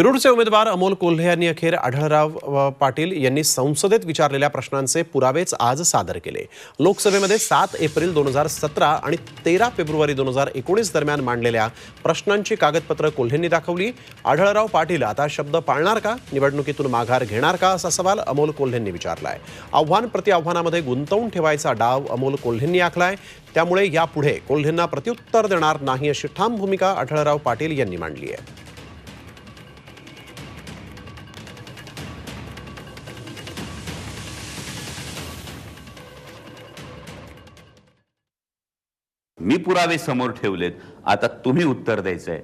शिरूरचे उमेदवार अमोल कोल्हे यांनी अखेर आढळराव पाटील यांनी संसदेत विचारलेल्या प्रश्नांचे पुरावेच आज सादर केले. लोकसभेमध्ये सात एप्रिल दोन हजार सतरा आणि तेरा फेब्रुवारी दोन हजार एकोणीस दरम्यान मांडलेल्या प्रश्नांची कागदपत्र कोल्हेंनी दाखवली. आढळराव पाटील आता शब्द पाळणार का? निवडणुकीतून माघार घेणार का? असा सवाल अमोल कोल्हेंनी विचारलाय. आव्हान प्रति आव्हानामध्ये गुंतवून ठेवायचा डाव अमोल कोल्हेंनी आखलाय. त्यामुळे यापुढे कोल्हेंना प्रत्युत्तर देणार नाही अशी ठाम भूमिका आढळराव पाटील यांनी मांडली आहे. मी पुरावे समोर ठेवलेत. आता तुम्ही उत्तर द्यायचंय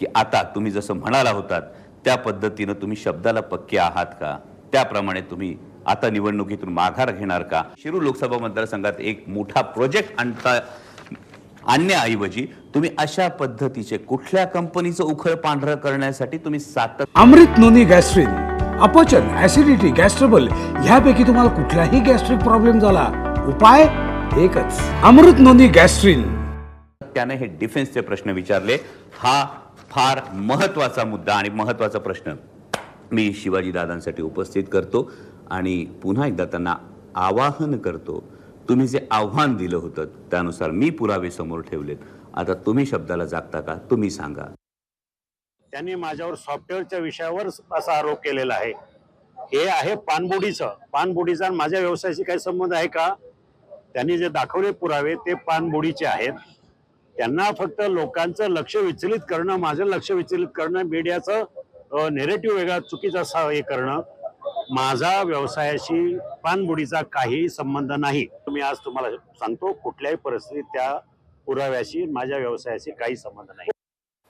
की आता तुम्ही जसं म्हणाला होतात त्या पद्धतीनं तुम्ही शब्दाला पक्के आहात का? त्याप्रमाणे तुम्ही आता निवडणुकीतून माघार घेणार का? शिरूर लोकसभा मतदारसंघात एक मोठा प्रोजेक्ट आणता आणण्याऐवजी तुम्ही अशा पद्धतीचे कुठल्या कंपनीचं उखळ पांढरं करण्यासाठी तुम्ही सातत्य अमृत नोनी गॅस्ट्रिन अपचन ऍसिडिटी गॅस्ट्रबल ह्यापैकी तुम्हाला कुठलाही गॅस्ट्रिक प्रॉब्लेम झाला. उपाय एकच. अमृत नोनी गॅस्ट्रिन. त्याने हे डिफेन्सचे प्रश्न विचारले. हा फार महत्त्वाचा मुद्दा आणि महत्त्वाचा प्रश्न मी शिवाजी दादांसाठी उपस्थित करतो आणि पुन्हा एकदा त्यांना आवाहन करतो. तुम्ही जे आव्हान दिलं होतं त्यानुसार मी पुरावे समोर ठेवलेत. आता तुम्ही शब्दाला जागता का? तुम्ही सांगा. त्यांनी माझ्यावर सॉफ्टवेअरच्या विषयावर असा आरोप केलेला आहे. हे आहे पानबुडीचं. पानबुडीचा माझ्या व्यवसायाशी काही संबंध आहे का? त्यांनी जे दाखवले पुरावे ते पानबुडीचे आहेत. त्यांना फक्त लोकांचं लक्ष विचलित करणं माझं लक्ष विचलित करणं मीडियाचं नेरेटिव्ह वेगळा चुकीचा असा हे करणं माझा व्यवसायाशी पानबुडीचा काही संबंध नाही. मी आज तुम्हाला सांगतो कुठल्याही परिस्थितीत त्या पुराव्याशी माझ्या व्यवसायाशी काही संबंध नाही.